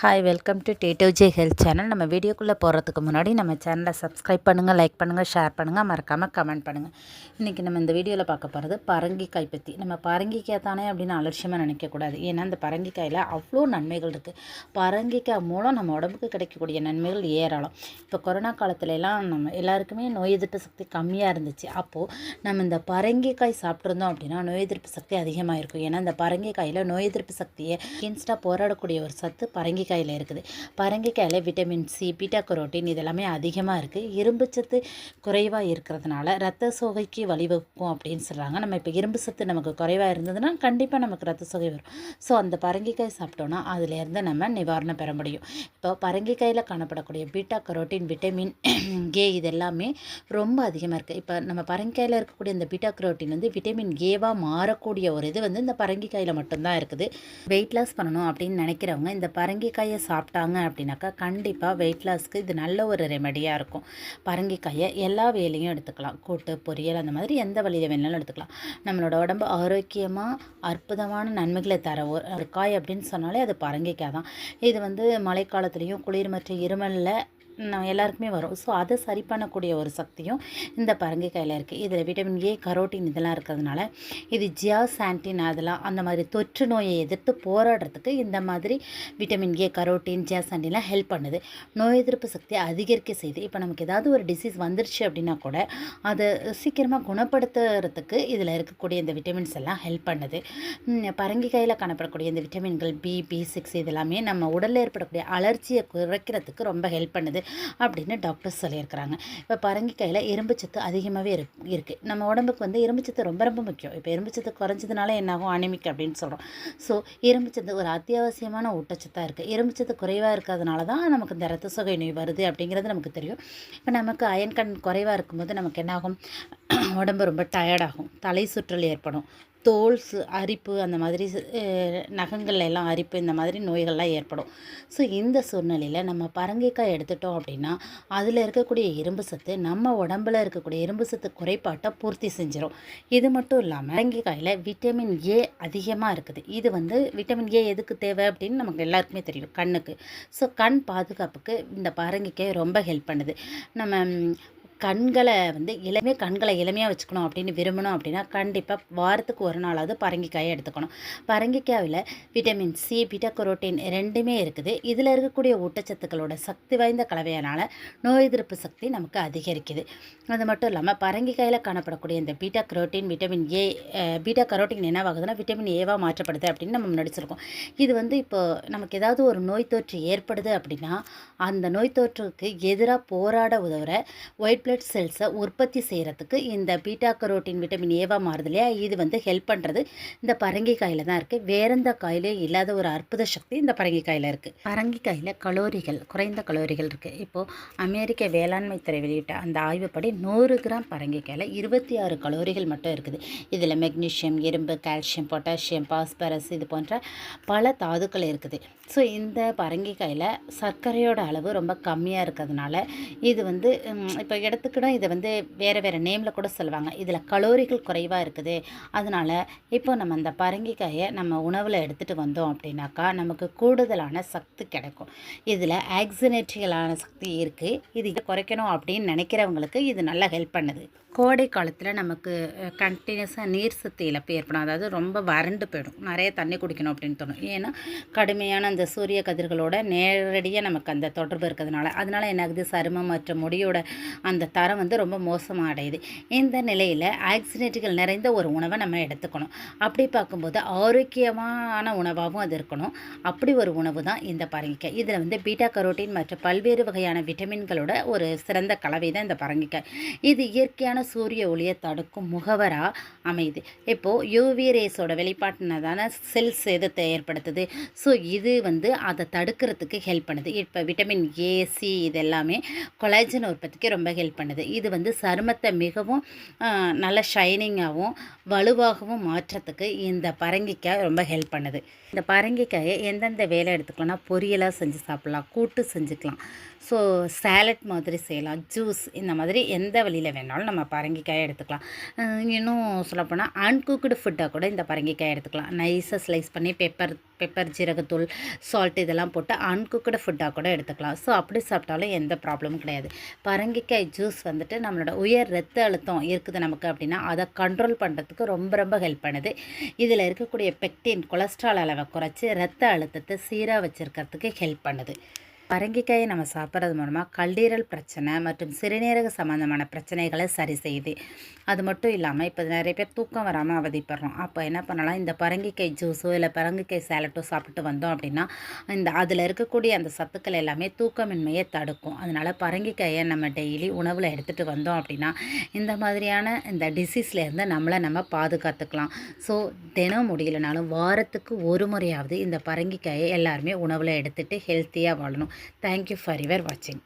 Hi welcome to டேட்டோ J health channel நம்ம வீடியோக்குள்ளே போகிறதுக்கு முன்னாடி நம்ம சேனலை சப்ஸ்கிரைப் பண்ணுங்கள் லைக் பண்ணுங்கள் ஷேர் பண்ணுங்கள் மறக்காமல் கமெண்ட் பண்ணுங்கள் இன்றைக்கி நம்ம இந்த வீடியோவில் பார்க்க போகிறது பரங்கிக்காய் பற்றி நம்ம பரங்கிக்காய் தானே அப்படின்னு அலட்சியமாக நினைக்கக்கூடாது. ஏன்னா இந்த பரங்கிக்காயில் அவ்வளோ நன்மைகள் இருக்குது பரங்கிக்காய் மூலம் நம்ம உடம்புக்கு கிடைக்கக்கூடிய நன்மைகள் ஏராளம். இப்போ கொரோனா காலத்துலலாம் நம்ம எல்லாருக்குமே நோய் எதிர்ப்பு சக்தி கம்மியாக இருந்துச்சு. அப்போது நம்ம இந்த பரங்கிக்காய் சாப்பிட்ருந்தோம் அப்படின்னா நோய் எதிர்ப்பு சக்தி அதிகமாக இருக்கும் ஏன்னா இந்த பரங்கிக்காயில் நோய் எதிர்ப்பு சக்தியை அகேன்ஸ்டாக போராடக்கூடிய ஒரு சத்து பரங்கி பரங்கிக்காயில் இருக்குது. பரங்கிக்காயில் விட்டமின் சி பீட்டா கரோட்டின் இதெல்லாமே அதிகமாக இருக்குது இரும்பு சத்து குறைவாக இருக்கிறதுனால ரத்த சோகைக்கு வழிவகுக்கும் அப்படின்னு சொல்கிறாங்க நம்ம இப்போ இரும்பு சத்து நமக்கு குறைவாக இருந்ததுன்னா கண்டிப்பாக நமக்கு ரத்த சோகை வரும். ஸோ அந்த பரங்கிக்காய் சாப்பிட்டோன்னா அதுலேருந்து நம்ம நிவாரணம் பெற முடியும். இப்போ பரங்கிக்காயில் காணப்படக்கூடிய பீட்டா கரோட்டின் விட்டமின் ஏ இது எல்லாமே ரொம்ப அதிகமாக இருக்குது இப்போ நம்ம பரங்கிக்காயில் இருக்கக்கூடிய இந்த பீட்டா கரோட்டின் வந்து விட்டமின் ஏவாக மாறக்கூடிய ஒரு இது வந்து இந்த பரங்கிக்காயில் மட்டும்தான் இருக்குது. வெயிட் லாஸ் பண்ணணும் அப்படின்னு நினைக்கிறவங்க இந்த பரங்கி சாப்பிட்டாங்க அப்படின்னாக்கா கண்டிப்பாக வெயிட் லாஸ்க்கு இது நல்ல ஒரு ரெமெடியாக இருக்கும். பரங்கிக்காயை எல்லா வேலையும் எடுத்துக்கலாம். கூட்டு பொரியல் அந்த மாதிரி எந்த வழியில் வேணாலும் எடுத்துக்கலாம். நம்மளோட உடம்பு ஆரோக்கியமாக அற்புதமான நன்மைகளை தர ஒரு காய் அப்படின்னு சொன்னாலே அது பரங்கிக்காய் தான். இது வந்து மழைக்காலத்துலேயும் குளிர் மற்றும் இருமலில் நம்ம எல்லாருக்குமே வரும். ஸோ அதை சரி பண்ணக்கூடிய ஒரு சக்தியும் இந்த பரங்கிக்காயில் இருக்குது இதில் விட்டமின் ஏ கரோட்டின் இதெல்லாம் இருக்கிறதுனால இது ஜியாசான்டின் அதெல்லாம் அந்த மாதிரி தொற்று நோயை எதிர்த்து போராடுறதுக்கு இந்த மாதிரி விட்டமின் ஏ கரோட்டின் ஜியாசான்டின்லாம் ஹெல்ப் பண்ணுது. நோய் எதிர்ப்பு சக்தியை அதிகரிக்க செய்யுது இப்போ நமக்கு ஏதாவது ஒரு டிசீஸ் வந்துருச்சு அப்படின்னா கூட அதை சீக்கிரமாக குணப்படுத்துறதுக்கு இதில் இருக்கக்கூடிய இந்த விட்டமின்ஸ் எல்லாம் ஹெல்ப் பண்ணுது. பரங்கிக்காயில் காணப்படக்கூடிய இந்த விட்டமின்கள் பி பி சிக்ஸ் இதெல்லாமே நம்ம உடலில் ஏற்படக்கூடிய அலர்ஜியை குறைக்கிறதுக்கு ரொம்ப ஹெல்ப் பண்ணுது. அப்படின்னு டாக்டர்ஸ் சொல்லியிருக்கிறாங்க. இப்போ பரங்கிக்காயில் எறும்புச்சத்து அதிகமாகவே இரு இருக்குது நம்ம உடம்புக்கு வந்து இரும்புச்சத்து ரொம்ப ரொம்ப முக்கியம். இப்போ இரும்புச்சத்து குறைஞ்சதுனால என்னாகும் அனிமிக் அப்படின்னு சொல்கிறோம் ஸோ இரும்புச்சத்து ஒரு அத்தியாவசியமான ஊட்டச்சத்தாக இருக்குது எறும்புச்சத்து குறைவாக இருக்கிறதுனால தான் நமக்கு இந்த ரத்த சுகை நோய் வருது அப்படிங்கிறது நமக்கு தெரியும். இப்போ நமக்கு அயன் கண் குறைவாக இருக்கும்போது நமக்கு என்னாகும் உடம்பு ரொம்ப டயர்டாகும் தலை சுற்றல் ஏற்படும். தோல் அரிப்பு அந்த மாதிரி அஹ், நகங்கள்ல எல்லாம் அரிப்பு இந்த மாதிரி நோய்கள்லாம் ஏற்படும். ஸோ இந்த சூழ்நிலையில் நம்ம பரங்கிக்காய் எடுத்துட்டோம் அப்படின்னா அதில் இருக்கக்கூடிய இரும்பு சத்து நம்ம உடம்புல இருக்கக்கூடிய இரும்பு சத்து குறைபாட்டை பூர்த்தி செஞ்சிடும் இது மட்டும் இல்லாமல் பரங்கிக்காயில் விட்டமின் ஏ அதிகமாக இருக்குது. இது வந்து விட்டமின் ஏ எதுக்கு தேவை அப்படின்னு நமக்கு எல்லாருக்குமே தெரியும் கண்ணுக்கு. ஸோ கண் பாதுகாப்புக்கு இந்த பரங்கிக்காய் ரொம்ப ஹெல்ப் பண்ணுது. நம்ம கண்களை வந்து இளமே கண்களை இளமையாக வச்சுக்கணும் அப்படின்னு விரும்பணும் அப்படின்னா கண்டிப்பாக வாரத்துக்கு ஒரு நாளாவது பரங்கிக்காயை எடுத்துக்கணும். பரங்கிக்காயில் விட்டமின் சி பீட்டா ரெண்டுமே இருக்குது. இதில் இருக்கக்கூடிய ஊட்டச்சத்துக்களோட சக்தி வாய்ந்த கலவையினால் நோய் எதிர்ப்பு சக்தி நமக்கு அதிகரிக்குது. அது மட்டும் இல்லாமல் பரங்கிக்காயில் காணப்படக்கூடிய இந்த beta carotene vitamin A beta carotene என்னவாகுதுன்னா vitamin ஏவாக மாற்றப்படுது அப்படின்னு நம்ம நடிச்சிருக்கோம் இது வந்து இப்போ நமக்கு ஏதாவது ஒரு நோய் தொற்று ஏற்படுது அப்படின்னா அந்த நோய் தொற்றுக்கு எதிராக போராட உதவுற ஒயிட் பிளட் செல்ஸை உற்பத்தி செய்கிறதுக்கு இந்த பீட்டா கரோட்டின் விட்டமின் ஏவா மாறுது இல்லையா? இது வந்து ஹெல்ப் பண்ணுறது இந்த பரங்கிக்காயில் தான் இருக்குது வேறெந்த காயிலே இல்லாத ஒரு அற்புத சக்தி இந்த பரங்கிக்காயில் இருக்குது பரங்கிக்காயில் கலோரிகள் குறைந்த கலோரிகள் இருக்குது இப்போது அமெரிக்க வேளாண்மை துறை வெளியிட்ட அந்த ஆய்வுப்படி நூறு கிராம் பரங்கிக்காயில் இருபத்தி ஆறு கலோரிகள் மட்டும் இருக்குது. இதில் மெக்னீஷியம் இரும்பு கால்சியம் பொட்டாசியம் பாஸ்பரஸ் இது போன்ற பல தாதுக்கள் இருக்குது. ஸோ இந்த பரங்கிக்காயில் சர்க்கரையோட அளவு ரொம்ப கம்மியாக இருக்கிறதுனால இது வந்து இப்போ எடுத்துக்கிடும் இதை வந்து வேறு வேறு நேமில் கூட சொல்லுவாங்க. இதில் கலோரிகள் குறைவாக இருக்குது. அதனால் இப்போ நம்ம அந்த பரங்கிக்காயை நம்ம உணவில் எடுத்துகிட்டு வந்தோம் அப்படின்னாக்கா நமக்கு கூடுதலான சக்தி கிடைக்கும். இதில் ஆக்சினேட்டிகளான சக்தி இருக்குது இது குறைக்கணும் அப்படின்னு நினைக்கிறவங்களுக்கு இது நல்லா ஹெல்ப் பண்ணுது. கோடை காலத்தில் நமக்கு கண்டினியூஸாக நீர் சத்து இழப்பு ஏற்படும். அதாவது ரொம்ப வறண்டு போயிடும். நிறைய தண்ணி குடிக்கணும் அப்படின்னு தோணும். ஏன்னா கடுமையான அந்த சூரிய கதிர்களோட நேரடியாக நமக்கு அந்த தொடர்பு இருக்கிறதுனால. அதனால் என்ன ஆகுது சருமம் மற்றும் முடியோட அந்த தரம் வந்து ரொம்ப மோசமாக அடையுது இந்த நிலையில் ஆக்சிடென்ட்டுகள் நிறைந்த ஒரு உணவை நம்ம எடுத்துக்கணும். அப்படி பார்க்கும்போது ஆரோக்கியமான உணவாகவும் அது இருக்கணும். அப்படி ஒரு உணவு தான் இந்த பரங்கிக்காய். இதில் வந்து பீட்டா கரோட்டின் மற்றும் பல்வேறு வகையான விட்டமின்களோட ஒரு சிறந்த கலவை தான் இந்த பரங்கிக்காய். இது இயற்கையான சூரிய ஒளியை தடுக்கும் முகவராக அமையுது. இப்போது யூவி ரேஸோட வெளிப்பாட்டினதான செல்ஸ் சேதத்தை ஏற்படுத்துது ஸோ இது வந்து அதை தடுக்கிறதுக்கு ஹெல்ப் பண்ணுது. இப்போ விட்டமின் ஏ சி இது எல்லாமே கொலாஜன் உற்பத்திக்கு ரொம்ப ஹெல்ப் பண்ணுது. இது வந்து சருமத்தை மிகவும் நல்ல ஷைனிங்காகவும் வலுவாகவும் மாற்றத்துக்கு இந்த பரங்கிக்காய் ரொம்ப ஹெல்ப் பண்ணுது. இந்த பரங்கிக்காயை எந்தெந்த வேலை எடுத்துக்கலாம்னா பொரியலாக செஞ்சு சாப்பிட்லாம் கூட்டு செஞ்சுக்கலாம். ஸோ சேலட் மாதிரி செய்யலாம் ஜூஸ் இந்த மாதிரி எந்த வழியில் வேணாலும் நம்ம பரங்கிக்காயை எடுத்துக்கலாம். இன்னும் சொல்லப்போனால் அன்குக்குடு ஃபுட்டாக கூட இந்த பரங்கிக்காயை எடுத்துக்கலாம். நைஸாக ஸ்லைஸ் பண்ணி பெப்பர் பெப்பர் ஜீரகத்தூள் சால்ட் இதெல்லாம் போட்டு அன்குக்குடு ஃபுட்டாக கூட எடுத்துக்கலாம். ஸோ அப்படி சாப்பிட்டாலும் எந்த ப்ராப்ளமும் கிடையாது. பரங்கிக்காய் ஜூஸ் வந்துட்டு நம்மளோட உயர் ரத்த அழுத்தம் இருக்குது நமக்கு அப்படின்னா அதை கண்ட்ரோல் பண்ணுறதுக்கு ரொம்ப ரொம்ப ஹெல்ப் பண்ணுது. இதில் இருக்கக்கூடிய பெக்டின் கொலஸ்ட்ரால் அளவை குறைச்சி ரத்த அழுத்தத்தை சீராக வச்சுருக்கிறதுக்கு ஹெல்ப் பண்ணுது. பரங்கிக்காயை நம்ம சாப்பிட்றது மூலமாக கல்லீரல் பிரச்சனை மற்றும் சிறுநீரக சம்மந்தமான பிரச்சனைகளை சரி செய்யுது. அது மட்டும் இல்லாமல் இப்போ நிறைய பேர் தூக்கம் வராமல் அவதிப்படுறோம். அப்போ என்ன பண்ணலாம்? இந்த பரங்கிக்காய் ஜூஸோ இல்லை பரங்கிக்காய் சேலட்டோ சாப்பிட்டு வந்தோம் அப்படின்னா இந்த அதில் இருக்கக்கூடிய அந்த சத்துக்கள் எல்லாமே தூக்கமின்மையை தடுக்கும். அதனால் பரங்கிக்காயை நம்ம டெய்லி உணவில் எடுத்துகிட்டு வந்தோம் அப்படின்னா இந்த மாதிரியான இந்த டிசீஸ்லேருந்து நம்மளை நம்ம பாதுகாத்துக்கலாம். ஸோ தினம் முடியலனாலும் வாரத்துக்கு ஒரு முறையாவது இந்த பரங்கிக்காயை எல்லாருமே உணவில் எடுத்துகிட்டு ஹெல்த்தியாக வாழணும். Thank you for ever watching.